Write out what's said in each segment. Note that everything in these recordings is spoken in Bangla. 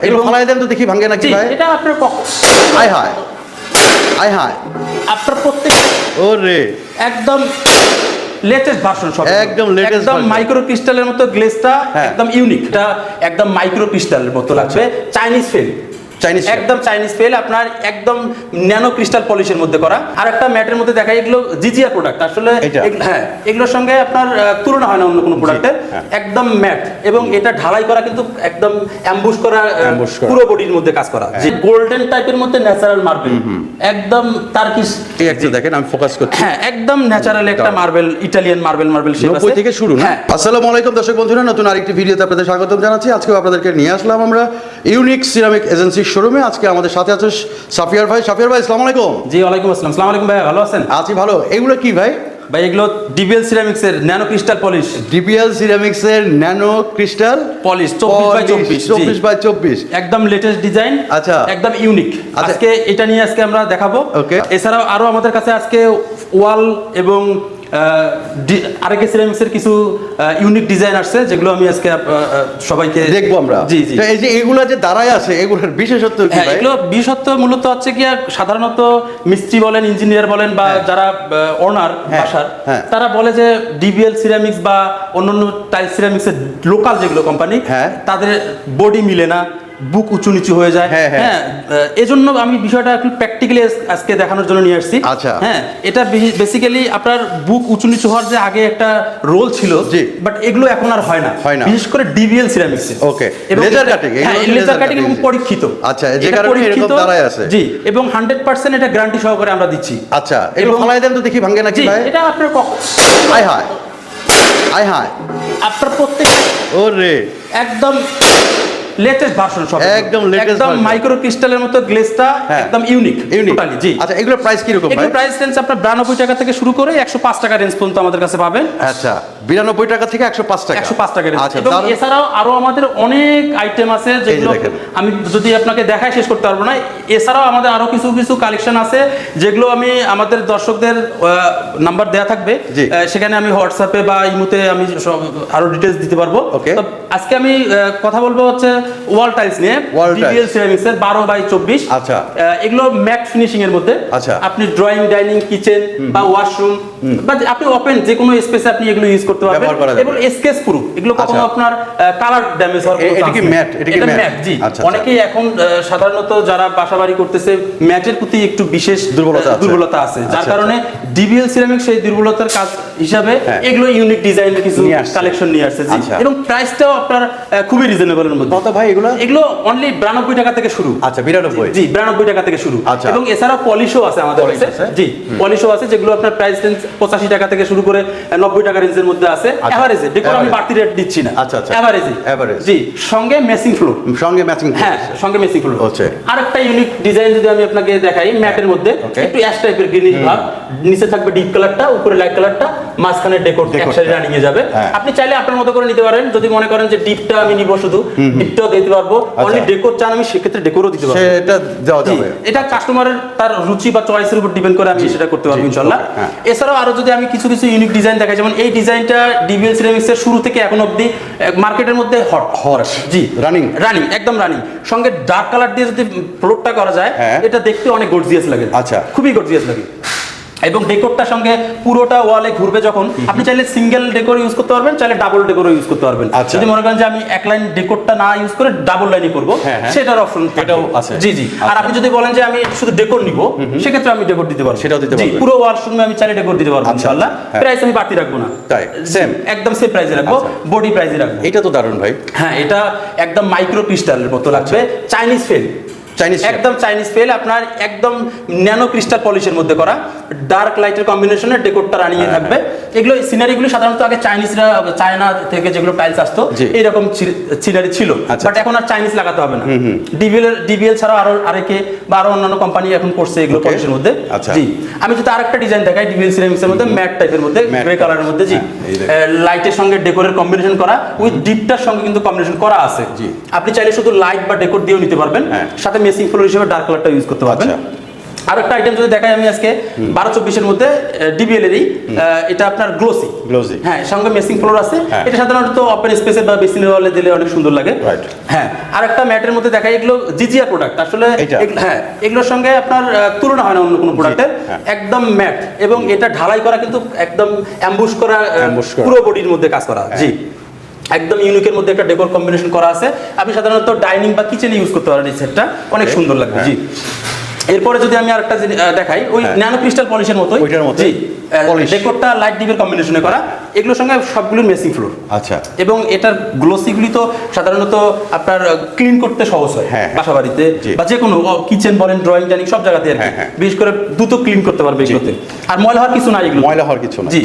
এগুলো ফালাই দেন তো দেখি ভাঙে নাকি ভাই। এটা আপনার পক- আয় হায়। আয় হায়। আপনার প্রত্যেক ও রে একদম লেটেস্ট ভার্সন সব। একদম লেটেস্ট একদম মাইক্রো ক্রিস্টালের মতো গ্লেজটা হ্যাঁ। একদম ইউনিক এটা একদম মাইক্রো ক্রিস্টালের মতো লাগবে। চাইনিজ ফেল চাইনিজ একদম চাইনিজ ফেল আপনার একদম ন্যানো ক্রিস্টাল পলিশের মধ্যে করা। আর একটা ম্যাটের মধ্যে দেখা এগুলো জিজিয়া প্রোডাক্ট আসলে হ্যাঁ এগুলোর সঙ্গে আপনার তুলনা হয় না অন্য কোনো প্রোডাক্টের হ্যাঁ। একদম ম্যাট এবং এটা ঢালাই করা কিন্তু একদম অ্যাম্বুশ করা। পুরো বডির মধ্যে কাজ করা। যে গোল্ডেন টাইপের মধ্যে ন্যাচারাল মার্বেল একদম এই একটা দেখেন আমি ফোকাস করছি। হ্যাঁ একদম ন্যাচারাল একটা marble Italian marble marble shape আছে। থেকে শুরু না? হ্যাঁ। আসসালামু আলাইকুম দর্শক বন্ধুরা নতুন আরেকটি ভিডিওতে আপনাদের স্বাগতম জানাচ্ছি। আজকে আপনাদেরকে নিয়ে আসলাম আমরা ইউনিক সিরামিক এজেন্সির শোরুমে আজকে আমাদের সাথে আছে সাফিয়ার ভাই। সাফিয়ার ভাই আসসালামু আলাইকুম। জি ওয়ালাইকুম আসসালাম। আসসালামু আলাইকুম ভাই ভালো আছেন? আছি ভালো। এগুলো কি ভাই? ভাই এগুলো ডিবিএল সিরামিক্স এর nano crystal polish DPL ceramics এর ন্যানো ক্রিস্টাল পলিশ চব্বিশ বাই চব্বিশ চব্বিশ বাই চব্বিশ। একদম লেটেস্ট ডিজাইন আচ্ছা। একদম ইউনিক আচ্ছা। আজকে এটা নিয়ে আজকে আমরা দেখাবো। ওকে এছাড়াও আরও আমাদের কাছে আজকে ওয়াল এবং আরেকে সিরামিক্স এর কিছু ইউনিক ডিজাইন আসছে যেগুলো আমি আজকে সবাইকে দেখব আমরা জি জি এই যে এগুলো যে দাঁড়ায় আছে এগুলোর বিশেষত্ব কি হ্যাঁ ভাই এগুলো বিশেষত্ব মূলত হচ্ছে কি সাধারণত মিস্ত্রি বলেন ইঞ্জিনিয়ার বলেন বা হ্যাঁ। যারা ওনার হ্যাঁ, বাসার। তারা বলে যে ডিবিএল সিরামিক্স বা অন্যান্য টাইল সিরামিক্সের লোকাল যেগুলো কোম্পানি। তাদের বডি মিলে না বুক উঁচু নিচু হয়ে যায়। হ্যাঁ, হ্যাঁ। হ্যাঁ এজন্য আমি বিষয়টা একটু প্র্যাকটিক্যালি আজকে দেখানোর জন্য নিয়ে আসছি। আচ্ছা। হ্যাঁ এটা বেসিক্যালি আপনার বুক উঁচু নিচু হওয়ার যে আগে একটা রোল ছিল জি। বাট এগুলো এখন আর হয় না। হয় না। বিশেষ করে ডিবিএল সিরামিক্স cutting, এগুলো হ্যাঁ লেজার কাটিং এবং পরীক্ষিত। আচ্ছা, যে কারণে এরকম দাঁড়ায় আছে। জি এবং হান্ড্রেড পার্সেন্ট এটা গ্যারান্টি সহকারে আমরা দিচ্ছি। আচ্ছা এবং- ফালাই দেন তো দেখি ভাঙে নাকি ভাই? এটা আপনার আয় হায়। আয় হায়। আপনার প্রত্যেক ওরে। একদম লেটেস্ট ভার্সন সব একদম latest একদম মাইক্রো ক্রিস্টালের মতো গ্লেজটা হ্যাঁ। একদম ইউনিক ইউনিক টোটালি জি। আচ্ছা এগুলোর প্রাইস কি রকম ভাই? প্রাইস রেঞ্জ আপনার বিরানব্বই টাকা থেকে শুরু করে একশো পাঁচ টাকা রেঞ্জ পর্যন্ত আমাদের কাছে পাবেন। আচ্ছা বিরানব্বই টাকা থেকে একশো পাঁচ টাকা। একশো পাঁচ টাকা range। আচ্ছা এবং এছাড়াও আরও আমাদের অনেক আইটেম আছে যেগুলো আমি যদি আপনাকে দেখায় শেষ করতে পারব না এছাড়াও আমাদের আরও কিছু কিছু কালেকশন আছে যেগুলো আমি আমাদের দর্শকদের নাম্বার দেয়া থাকবে। সেখানে আমি হোয়াটসঅ্যাপে বা ইমোতে আমি সব আরও ডিটেলস দিতে পারব. তো আজকে আমি কথা বলব হচ্ছে ওয়াল টাইলস নিয়ে সিরামিক্স এর বারো বাই চব্বিশ আচ্ছা। এগুলো ম্যাট ফিনিশিং এর মধ্যে আচ্ছা। আপনি ড্রয়িং ডাইনিং কিচেন বা ওয়াশরুম বা আপনি ওপেন যে কোনো স্পেসে আপনি এগুলো ইউজ করতে পারবেন। এবং স্কেচ প্রুফ এগুলো কখনো আচ্ছা। আপনার কালার ড্যামেজ হওয়ার কোনো এটা কি matte? এটা কি matte, জি আচ্ছা, আচ্ছা। অনেকেই এখন সাধারণত যারা বাসাবাড়ি করতেছে ম্যাটের প্রতি একটু বিশেষ দুর্বলতা আছে। দুর্বলতা আছে যার কারণে ডিবিএল সিরামিক সেই দুর্বলতার কাজ হিসাবে হ্যাঁ। এগুলো ইউনিক ডিজাইনের কিছু। কালেকশন নিয়ে আসছে জি। এবং প্রাইসটাও আপনার খুবই রিজনেবলের মধ্যে ভাই এগুলো? এগুলো অনলি বিরানব্বই টাকা থেকে শুরু। আচ্ছা বিরানব্বই। জি বিরানব্বই টাকা থেকে শুরু। আচ্ছা। এবং এছাড়া পলিশও আছে আমাদের কাছে। জি পলিশও আছে যেগুলো আপনার প্রাইস রেঞ্জ পঁচাশি টাকা থেকে শুরু করে নব্বই টাকা রেঞ্জের মধ্যে আছে। এভারেজে দেখুন আমি বাড়তি রেট দিচ্ছি না। আচ্ছা, আচ্ছা। এভারেজে। জি সঙ্গে ফ্লোর সঙ্গে ম্যাচিং হ্যাঁ সঙ্গে ফ্লোর হচ্ছে। আর একটা ইউনিক ডিজাইন যদি আমি আপনাকে দেখাই ম্যাটের মধ্যে একটু অ্যাশ টাইপের গ্রিনিশ ভাব। নিচে থাকবে ডিপ কালারটা উপরে লাইট কালারটা মাঝখানে ডেকোর। একসাথে যাবে। হ্যাঁ। আপনি চাইলে আপনার মতো করে নিতে পারেন। যদি মনে করেন যে ডিপটা আমি নিব শুধু ডিপটাও দিতে পারব। অনলি ডেকোর চান আমি সেক্ষেত্রে ডেকোরও দিতে পারব। সেটা দেওয়া যাবে। এটা কাস্টমারের তার রুচি বা চয়েসের উপর ডিপেন্ড করে আমি সেটা করতে পারব ইনশাল্লাহ। হ্যাঁ। এছাড়াও আরও যদি আমি কিছু কিছু ইউনিক ডিজাইন দেখাই যেমন এই ডিজাইনটা ডিবিএল সিরামিক্স এর শুরু থেকে এখন অবধি মার্কেটের মধ্যে হট Hot, জি। running। রানিং একদম রানিং সঙ্গে ডার্ক কালার দিয়ে যদি ফ্লোরটা করা যায় হ্যাঁ। এটা দেখতে অনেক গর্জিয়াস লাগে। আচ্ছা। খুবই গর্জিয়াস লাগে। এবং ডেকোরটার সঙ্গে পুরোটা ওয়ালে ঘুরবে যখন আপনি চাইলে সিঙ্গেল ডেকোর ইউজ করতে পারবেন চাইলে ডাবল ডেকোর ইউজ করতে পারবেন আচ্ছা। যদি মনে করেন যে আমি এক লাইন ডেকোরটা না ইউজ করে ডাবল লাইনই করব হ্যাঁ, হ্যাঁ। সেটার অপশন এটাও আছে। জি জি আর আচ্ছা। আপনি যদি বলেন যে আমি শুধু ডেকোর নিব সেক্ষেত্রে আমি ডেকোর দিতে পারব সেটাও দিতে জি, পারবেন। পুরো ওয়াল শুনে আমি চাইলে ডেকোর দিতে পারব আচ্ছা, ইনশাআল্লাহ হ্যাঁ। প্রাইস আমি বাড়তি রাখব না তাই? Same? একদম সেম প্রাইসে রাখব। বডি প্রাইসে রাখব এটা তো দারুণ ভাই হ্যাঁ এটা একদম মাইক্রো ক্রিস্টালের মতো লাগবে চাইনিজ ফেল চাইনিজ একদম চাইনিজ পেল আপনার একদম ন্যানো ক্রিস্টাল পলিশের মধ্যে করা ডার্ক লাইটের কম্বিনেশনে ডেকোরটা রানিয়ে হ্যাঁ, থাকবে। এগুলো সিনারিগুলো সাধারণত আগে চাইনিজরা চায়না থেকে যেগুলো টাইলস আসতো। এইরকম সিনারি ছিল আচ্ছা। বাট এখন আর চাইনিজ লাগাতে হবে না ডিবিএল ডিবিএল ছাড়াও আরও আরেকে বা আরও অন্যান্য কোম্পানি এখন করছে এগুলো. পলিশের মধ্যে আচ্ছা। জি আমি যদি আরেকটা ডিজাইন দেখাই ডিবিএল সিরামিক্সের মধ্যে ম্যাট টাইপের মধ্যে গ্রে কালারের মধ্যে জি হ্যাঁ, লাইটের সঙ্গে ডেকোরের কম্বিনেশন করা উইথ ডিপটার সঙ্গে কিন্তু কম্বিনেশন করা আছে জি। আপনি চাইলে শুধু লাইট বা ডেকোর দিয়েও নিতে পারবেন হ্যাঁ। সাথে মেসিং ফ্লোর হিসেবে ডার্ক কালারটা ইউজ করতে পারবেন আচ্ছা। আর একটা আইটেম যদি দেখাই আমি আজকে বারো চব্বিশের মধ্যে ডিবিএল এরই এটা আপনার গ্লোসি Glossy। হ্যাঁ সঙ্গে মেসিং ফ্লোর আছে। হ্যাঁ। এটা সাধারণত ওপেন স্পেসে বা বেসিনের ওয়ালে দিলে অনেক সুন্দর লাগে। হ্যাঁ আর একটা ম্যাটের মধ্যে দেখাই এগুলো জিজিয়া প্রোডাক্ট আসলে হ্যাঁ এগুলোর সঙ্গে আপনার তুলনা হয় না অন্য কোনো প্রোডাক্টের হ্যাঁ। একদম ম্যাট এবং এটা ঢালাই করা কিন্তু একদম অ্যাম্বুশ করা। পুরো বডির মধ্যে কাজ করা। জি। একদম ইউনিকের মধ্যে একটা ডেকোর কম্বিনেশন করা আছে। আপনি সাধারণত ডাইনিং বা কিচেনে ইউজ করতে পারেন এই সেটটা অনেক সুন্দর লাগবে। হ্যাঁ। জি এরপরে যদি আমি আরেকটা দেখাই ওই হ্যাঁ। ন্যানো ক্রিস্টাল পলিশের মতোই ওইটার মতোই? ডেকোরটা লাইট ডিপের কম্বিনেশনে করা এগুলোর সঙ্গে সবগুলোর মেসিং ফ্লোর আচ্ছা। এবং এটার গ্লোসিগুলি তো সাধারণত আপনার ক্লিন করতে সহজ হয় হ্যাঁ, হ্যাঁ। বাসা বাড়িতে বা যে কোনো কিচেন বলেন ড্রয়িং ডাইনিং সব জায়গাতে আর হ্যাঁ। বিশেষ করে দ্রুত ক্লিন করতে পারবে এগুলোতে। আর ময়লা হওয়ার কিছু নাই এগুলো ময়লা হওয়ার কিছু না জি।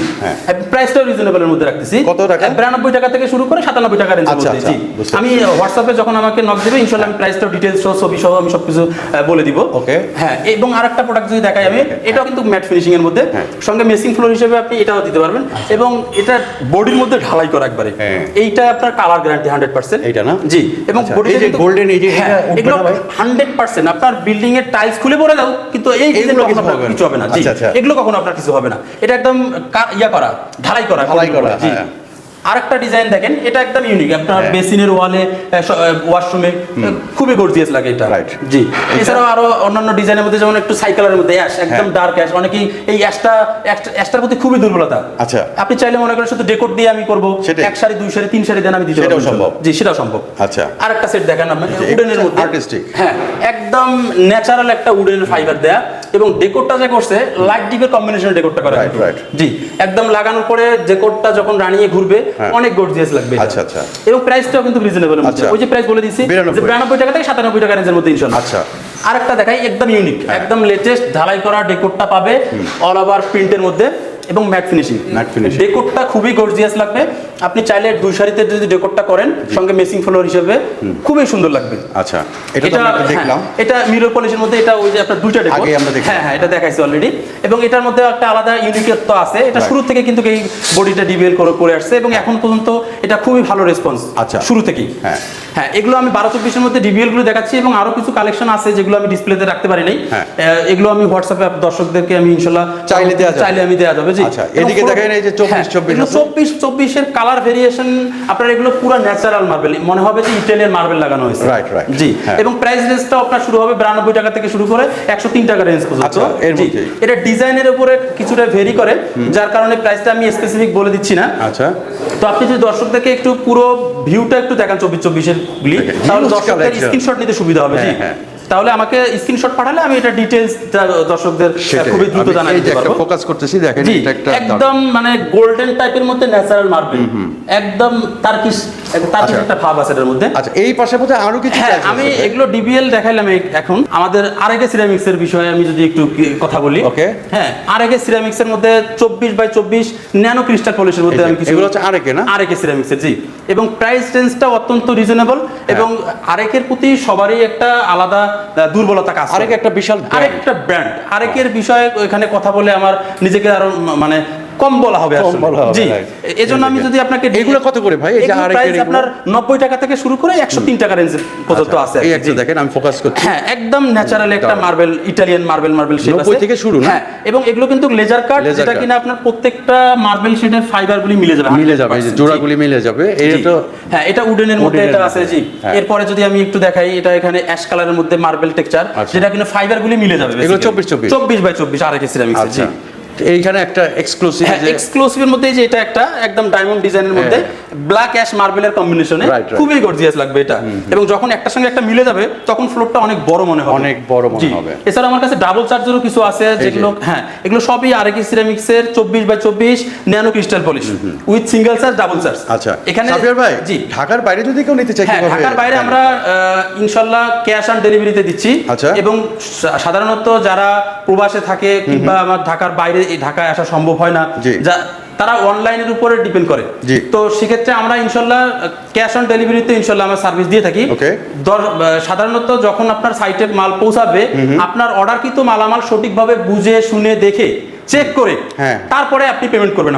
প্রাইসটাও রিজনেবলের মধ্যে রাখতেছি। কত টাকা? বিরানব্বই টাকা থেকে শুরু করে সাতানব্বই টাকা রেঞ্জের আচ্ছা, মধ্যে। আচ্ছা, জি। আমি হোয়াটসঅ্যাপে যখন আমাকে নক দেবে ইনশাল্লাহ আমি প্রাইসটাও ডিটেলস সহ ছবি সহ আমি সবকিছু বলে দিব। Okay. হ্যাঁ এবং আরেকটা প্রোডাক্ট যদি দেখাই আমি এটাও কিন্তু ম্যাট ফিনিশিং এর মধ্যে। সঙ্গে মেসিং ফ্লোর হিসেবে আপনি এটাও দিতে পারবেন। এবং এটা বডির মধ্যে ঢালাই করা একবারে। হ্যাঁ। এইটা আপনার কালার গ্যারান্টি হান্ড্রেড পার্সেন্ট এইটা না? জি। এবং বডি যে গোল্ডেন এই যে হ্যাঁ, এগুলো হান্ড্রেড পার্সেন্ট আপনার বিল্ডিং এর টাইলস খুলে পড়ে দাও কিন্তু এই কিছু হবে না। কিছু হবে না। জি। আচ্ছা, আচ্ছা। এগুলো কখনো আপনার কিছু হবে না। এটা একদম ইয়া করা ঢালাই করা। ঢালাই করা, জি। হ্যাঁ। আরেকটা ডিজাইন দেখেন এটা একদম ইউনিক আপনার। বেসিনের ওয়ালে ওয়াশরুমে খুবই গর্জিয়াস লাগে এটা Right. জি এছাড়াও আরও অন্যান্য ডিজাইনের মধ্যে যেমন একটু সাইকেলের মধ্যে অ্যাশ একদম ডার্ক অ্যাশ অনেকেই এই অ্যাশটা অ্যাশটার প্রতি খুবই দুর্বলতা আচ্ছা। আপনি চাইলে মনে করেন শুধু ডেকোর দিয়ে আমি করব। এক সারি দুই সারি তিন সারি দেন আমি দিতে সেটাও সম্ভব। জি সেটাও সম্ভব আচ্ছা। আরেকটা সেট দেখেন আপনি উডেনের মধ্যে artistic। হ্যাঁ একদম ন্যাচারাল একটা উডেন ফাইবার দেয়া এবং ডেকোরটা যে করছে লাইট ডিপের কম্বিনেশন ডেকোরটা করা Right, right. জি একদম লাগানোর পরে ডেকোরটা যখন রানিয়ে ঘুরবে হ্যাঁ। অনেক গর্জিয়াস লাগবে আচ্ছা, আচ্ছা। এবং প্রাইসটাও কিন্তু রিজনেবল আচ্ছা। ওই যে প্রাইস বলে দিছি যে বিরানব্বই টাকা থেকে সাতানব্বই টাকা রেঞ্জের মধ্যে ইনশাল্লাহ আচ্ছা। আরেকটা দেখাই একদম ইউনিক একদম লেটেস্ট ঢালাই করা ডেকোরটা পাবে অল ওভার প্রিন্টের মধ্যে এবং ম্যাট ফিনিশিং Matte finishing। ডেকোরটা খুবই গর্জিয়াস লাগবে আপনি চাইলে দুই সারিতে যদি ডেকোরটা করেন সঙ্গে মেসিং ফ্লোর হিসেবে খুবই সুন্দর লাগবে আচ্ছা এটা আমরা দেখলাম হ্যাঁ, এটা মিরর পলিশের মধ্যে এটা ওই যে আপনার দুইটা ডেকোর আগে আমরা দেখলাম। হ্যাঁ হ্যাঁ এটা দেখাইছি অলরেডি এবং এটার মধ্যে একটা আলাদা ইউনিকত্ব আছে এটা শুরু থেকে কিন্তু এই বডিটা ডিবিএল করে করে আসছে এবং এখন পর্যন্ত এটা খুবই ভালো রেসপন্স আচ্ছা। শুরু থেকেই হ্যাঁ। হ্যাঁ এগুলো আমি বারো চব্বিশের মধ্যে ডিবিএলগুলো দেখাচ্ছি এবং আরও কিছু কালেকশন আছে যেগুলো আমি ডিসপ্লেতে রাখতে পারি নাই হ্যাঁ। এগুলো আমি হোয়াটসঅ্যাপে দর্শকদেরকে আমি ইনশাল্লাহ চাইলে। চাইলে আমি দেওয়া যাবে জি আচ্ছা, এদিকে দেখেন এই যে 24, হ্যাঁ, 24 এগুলো আছে। চব্বিশ চব্বিশের কালার ভেরিয়েশন আপনার এগুলো পুরো ন্যাচারাল মার্বেল মনে হবে যে ইটালিয়ান মার্বেল লাগানো হয়েছে Right, right. জি হ্যাঁ। এবং প্রাইস রেঞ্জটা আপনার শুরু হবে বিরানব্বই টাকা থেকে শুরু করে একশো তিন টাকা রেঞ্জ পর্যন্ত আচ্ছা, এর জি। এটা ডিজাইনের উপরে কিছুটা ভেরি করে যার কারণে প্রাইসটা আমি স্পেসিফিক বলে দিচ্ছি না আচ্ছা তো আপনি যদি দর্শকদেরকে একটু পুরো ভিউটা একটু দেখান চব্বিশ চব্বিশের গুলি তাহলে দর্শকদের স্ক্রিনশট নিতে সুবিধা হবে জি হ্যাঁ, হ্যাঁ। তাহলে আমাকে স্ক্রিনশট পাঠালে আমি এটা ডিটেইলস দর্শকদের খুবই দ্রুত জানাই দিতে পারব। ফোকাস করতেছি দেখেন এটা একটা একদম মানে গোল্ডেন টাইপের মধ্যে ন্যাচারাল মার্বেল একদম তার্কিশ আচ্ছা। একটা ভাব আছে এটার মধ্যে আচ্ছা এই পাশে বোধহয় আরও কিছু হ্যাঁ আমি এগুলো ডিবিএল দেখাইলাম এখন আমাদের আরেকে সিরামিক্স বিষয়ে আমি যদি একটু কথা বলি Okay. হ্যাঁ আরেকে সিরামিক্স মধ্যে চব্বিশ বাই চব্বিশ ন্যানো ক্রিস্টাল পলিশের মধ্যে আমি কিছু এগুলো হচ্ছে আরেকে না? আরেকে সিরামিক্স এর জি এবং প্রাইস রেঞ্জটা অত্যন্ত রিজনেবল হ্যাঁ। এবং আরেকের প্রতি সবারই একটা আলাদা দুর্বলতা কাজ আরেক একটা বিশাল আরেকটা ব্র্যান্ড আরেকের বিষয়ে এখানে কথা বলে আমার নিজেকে আরও মানে কম বলা হবে জি। right. এজন্য আমি যদি আপনাকে এগুলো কত করে ভাই? এই যে আরেকের আপনার নব্বই টাকা থেকে শুরু করে একশো তিন টাকা রেঞ্জ পর্যন্ত আচ্ছা, আছে এই আর কি, দেখেন আমি ফোকাস করছি। হ্যাঁ একদম ন্যাচারাল একটা marble Italian marble marble shape 90 থেকে শুরু না? হ্যাঁ এবং এগুলো কিন্তু লেজার কাট যেটা কিনা আপনার প্রত্যেকটা মার্বেল শেডের ফাইবারগুলি মিলে যাবে মিলে যাবে এই যে 100% জোড়াগুলি মিলে যাবে। এটা তো হ্যাঁ এটা উডেনের মধ্যে এটা আছে জি। হ্যাঁ। এরপরে যদি আমি একটু দেখাই এটা এখানে অ্যাশ কালারের মধ্যে মার্বেল টেক্সচার আচ্ছা। যেটা কিনা ফাইবারগুলি মিলে যাবে এগুলো 24 24 চব্বিশ। বাই চব্বিশ আরেক সিরামিক্স জি। আচ্ছা। এইখানে একটা এক্সক্লুসিভ হ্যাঁ এক্সক্লুসিভের মধ্যে এই যে এটা একটা একদম ডায়মন্ড ডিজাইনের মধ্যে ব্ল্যাক অ্যাশ মার্বেলের কম্বিনেশনে. খুবই গর্জিয়াস লাগবে এটা। এবং যখন একটার সঙ্গে একটা মিলে যাবে তখন ফ্লোরটা অনেক বড় মনে হবে। অনেক বড় মনে হবে। এছাড়া আমার কাছে ডাবল চার্জারও কিছু আছে যেগুলো হ্যাঁ এগুলো সবই আরেকি সিরামিক্সের চব্বিশ বাই চব্বিশ nano crystal polish with single charge double charge আচ্ছা এখানে সাফিয়ার ভাই জি। ঢাকার বাইরে যদি কেউ নিতে চায় হ্যাঁ ঢাকার বাইরে আমরা আহ, ইনশাল্লাহ ক্যাশ অন ডেলিভারিতে দিচ্ছি। আচ্ছা। এবং সাধারণত যারা প্রবাসে থাকে কিংবা আমার ঢাকার বাইরে এই ঢাকায় আসা সম্ভব হয় না। যা তারা অনলাইনের উপরে ডিপেন্ড করে। তো সেক্ষেত্রে আমরা ইনশাল্লাহ ক্যাশ অন ডেলিভারিতে ইনশাল্লাহ আমরা সার্ভিস দিয়ে থাকি। সাধারণত যখন আপনার সাইটে মাল পৌঁছাবে আপনার অর্ডারকৃত মালামাল সঠিকভাবে বুঝে শুনে দেখে চেক করে হ্যাঁ। তারপরে আপনি পেমেন্ট করবেন?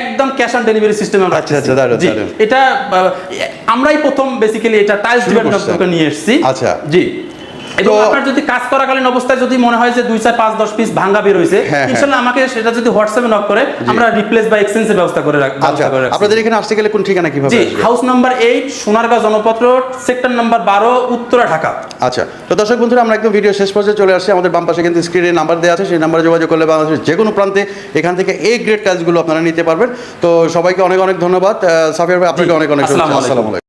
একদম ক্যাশ অন ডেলিভারি সিস্টেম আমরা আচ্ছা, আচ্ছা। এটা আমরাই প্রথম বেসিক্যালি এটা টাইলস শুরু ডিপার্টমেন্ট নিয়ে এসেছি। আচ্ছা। জি। এবং আপনার যদি কাজ করাকালীন অবস্থায় যদি মনে হয় যে দুই চার পাঁচ দশ পিস বের হয়েছে হ্যাঁ, হ্যাঁ। ইনশাল্লাহ আমাকে সেটা যদি হোয়াটসঅ্যাপে নক করে আমরা রিপ্লেস বা এক্সচেঞ্জের ব্যবস্থা করে রাখ- আচ্ছা। আপনাদের এখানে আসতে গেলে কোন ঠিকানা কীভাবে জি হাউস নাম্বার এইট সোনারগাঁও জনপত্র সেক্টর নাম্বার বারো উত্তরা ঢাকা। আচ্ছা তো দর্শক বন্ধুরা আমরা একদম ভিডিও শেষ পর্যায়ে চলে আসছি। আমাদের বাম পাশে কিন্তু স্ক্রিনে নাম্বার দেওয়া আছে সেই নাম্বারে যোগাযোগ করলে বাংলাদেশের যে কোনো প্রান্তে এখান থেকে এই গ্রেড কাজগুলো আপনারা নিতে পারবেন। তো সবাইকে অনেক অনেক ধন্যবাদ। সাফিয়ার ভাই আপনাকে অনেক অনেক। আসসালামু আলাইকুম।